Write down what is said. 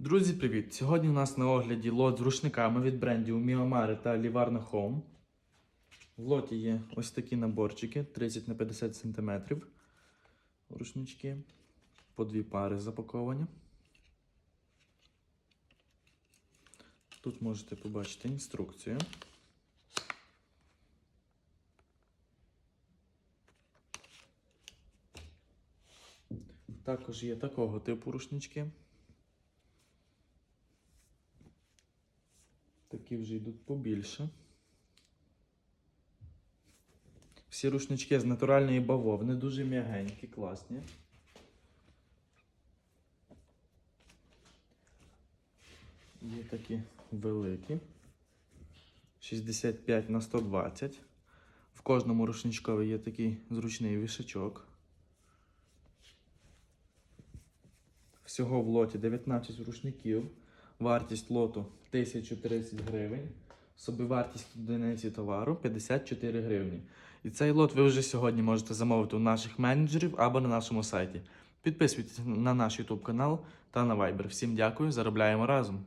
Друзі, привіт! Сьогодні у нас на огляді лот з рушниками від брендів Miyamare та Livarno Home. В лоті є ось такі наборчики 30 на 50 см. Рушнички. По дві пари запаковані. Тут можете побачити інструкцію. Також є такого типу рушнички. Такі вже йдуть побільше. Всі рушнички з натуральної бавовни, дуже м'ягенькі, класні. Є такі великі. 65 на 120. В кожному рушничкові є такий зручний вішачок. Всього в лоті 19 рушників. Вартість лоту 1030 гривень. Собівартість одиниці товару 54 гривні. І цей лот ви вже сьогодні можете замовити у наших менеджерів або на нашому сайті. Підписуйтесь на наш YouTube канал та на Viber. Всім дякую, заробляємо разом!